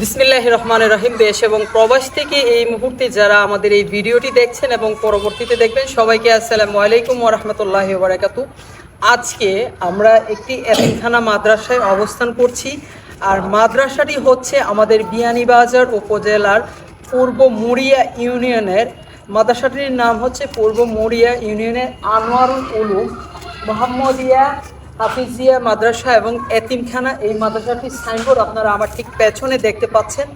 বিসমিল্লাহ রহমান রহিম, দেশ এবং প্রবাস থেকে এই মুহূর্তে যারা আমাদের এই ভিডিওটি দেখছেন এবং পরবর্তীতে দেখবেন, সবাইকে আসসালামু আলাইকুম ওরহমতুল্লাহ বারাকাতু। আজকে আমরা একটি এতিমখানা মাদ্রাসায় অবস্থান করছি। আর মাদ্রাসাটি হচ্ছে আমাদের বিয়ানীবাজার উপজেলার পূর্ব মুড়িয়া ইউনিয়নের, মাদ্রাসাটির নাম হচ্ছে পূর্ব মুড়িয়া ইউনিয়নের আনোয়ারুল উলুম মোহাম্মদিয়া হাফিজিয়া মাদ্রাসা এবং এতিমখানা, এই মাদ্রাসাটির সাইনবোর্ড আপনারা আমার ঠিক পেছনে দেখতে পাচ্ছেন।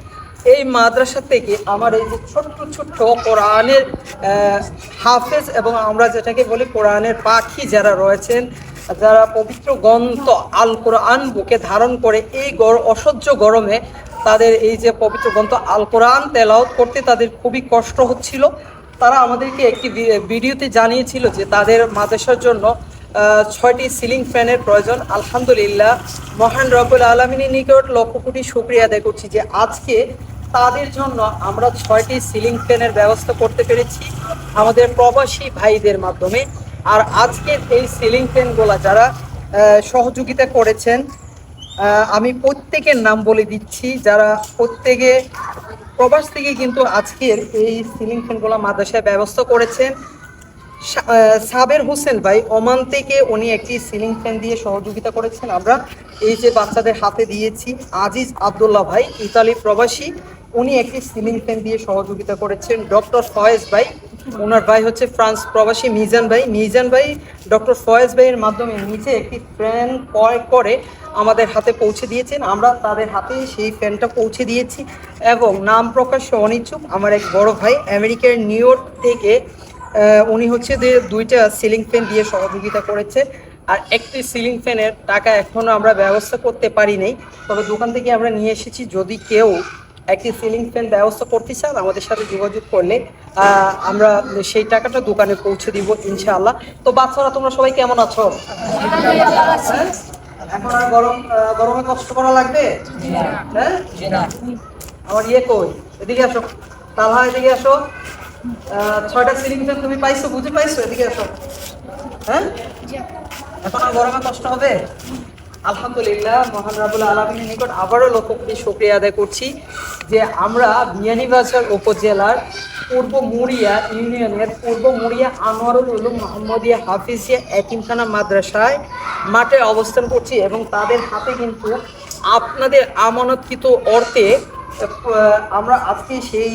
এই মাদ্রাসা থেকে আমার এই যে ছোট্ট ছোট্ট কোরআনের হাফেজ এবং আমরা যেটাকে বলি কোরআনের পাখি যারা রয়েছেন, যারা পবিত্র গ্রন্থ আল কোরআন বুকে ধারণ করে এই অসহ্য গরমে তাদের এই যে পবিত্র গ্রন্থ আল কোরআন তেলাওত করতে তাদের খুবই কষ্ট হচ্ছিল। তারা আমাদেরকে একটি ভিডিওতে জানিয়েছিল যে তাদের মাদ্রাসার জন্য ছয়টি সিলিং ফ্যানের প্রয়োজন। আলহামদুলিল্লাহ, মহান রব্বুল আলমিনের নিকট লক্ষ কোটি শুক্রিয়া আদায় করছি যে আজকে তাদের জন্য আমরা ছয়টি সিলিং ফ্যানের ব্যবস্থা করতে পেরেছি আমাদের প্রবাসী ভাইদের মাধ্যমে। আর আজকের এই সিলিং ফ্যানগুলো যারা সহযোগিতা করেছেন আমি প্রত্যেকের নাম বলে দিচ্ছি, যারা প্রত্যেকে প্রবাস থেকে কিন্তু আজকের এই সিলিং ফ্যানগুলো মাদ্রাসায় ব্যবস্থা করেছেন। সাবের হোসেন ভাই ওমান থেকে উনি একটি সিলিং ফ্যান দিয়ে সহযোগিতা করেছেন। আমরা এই যে বাচ্চাদের হাতে দিয়েছি, আজিজ আবদুল্লাহ ভাই, ইতালি প্রবাসী, উনি একটি সিলিং ফ্যান দিয়ে সহযোগিতা করেছেন। ডক্টর ফয়েজ ভাই, ওনার ভাই হচ্ছে ফ্রান্স প্রবাসী মিজান ভাই। মিজান ভাই, ডক্টর ফয়েজ ভাইয়ের মাধ্যমে নিজে একটি ফ্যান ক্রয় করে আমাদের হাতে পৌঁছে দিয়েছেন। আমরা তাদের হাতে সেই ফ্যানটা পৌঁছে দিয়েছি এবং নাম প্রকাশে অনিচ্ছুক। আমার এক বড় ভাই, আমেরিকার নিউ ইয়র্ক থেকে উনি হচ্ছে যে দুইটা সিলিং ফ্যান দিয়ে সহযোগিতা করেছে। আর একটি সিলিং ফ্যানের টাকা এখনও আমরা ব্যবস্থা করতে পারি নাই। তবে দোকান থেকে আমরা নিয়ে এসেছি, যদি কেউ একটি সিলিং ফ্যান ব্যবস্থা করতে চান, আমাদের সাথে যোগাযোগ করলে আমরা সেই টাকাটা দোকানে পৌঁছে দিব ইনশাআল্লাহ। তো বাচ্চারা, তোমরা সবাই কেমন আছো? এখন আর গরম গরমে কষ্ট করা লাগবে? হ্যাঁ? আমার ইয়ে কই? এদিকে আসো। তালহা, এদিকে আসো। ছয়টা সিলিং ফ্যান তুমি পাইছো বুঝে পাইছো এদিকে আসো। হ্যাঁ? এখন আর গরমে কষ্ট হবে। আলহামদুলিল্লাহ, মহান রাবুল আলমীর নিকট আবারও লক্ষ কোটি শুক্রিয়া আদায় করছি যে আমরা বিয়ানীবাজার উপজেলার পূর্ব মুড়িয়া ইউনিয়নের পূর্ব মুড়িয়া আনোয়ারুল উলুম মোহাম্মদিয়া হাফিজিয়া এতিমখানা মাদ্রাসায় মাঠে অবস্থান করছি এবং তাদের হাতে কিন্তু আপনাদের আমানতকৃত অর্থে আমরা আজকে সেই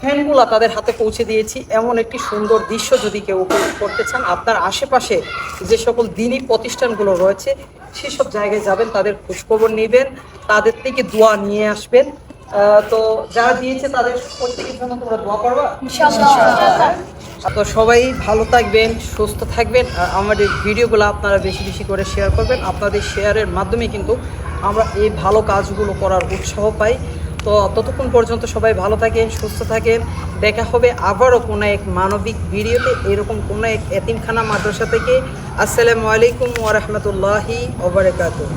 ফ্যানগুলা তাদের হাতে পৌঁছে দিয়েছি। এমন একটি সুন্দর দৃশ্য যদি কেউ উপভোগ করতে চান আপনার আশেপাশে যে সকল দিনই প্রতিষ্ঠানগুলো রয়েছে সেসব জায়গায় যাবেন তাদের খোঁজখবর নেবেন তাদের থেকে দোয়া নিয়ে আসবেন। তো যারা দিয়েছে তাদের প্রত্যেকের জন্য তোমরা দোয়া করবা? তো সবাই ভালো থাকবেন সুস্থ থাকবেন আর আমাদের ভিডিওগুলো আপনারা বেশি বেশি করে শেয়ার করবেন। আপনাদের শেয়ারের মাধ্যমে কিন্তু আমরা এই ভালো কাজগুলো করার উৎসাহ পাই। তো ততক্ষণ পর্যন্ত সবাই ভালো থাকেন, সুস্থ থাকেন। দেখা হবে আবারও কোনো এক মানবিক ভিডিওতে, এরকম কোনো এক এতিমখানা মাদ্রাসা থেকে। আসসালামু আলাইকুম ওরহমতুল্লাহি ওবরাকাতুহ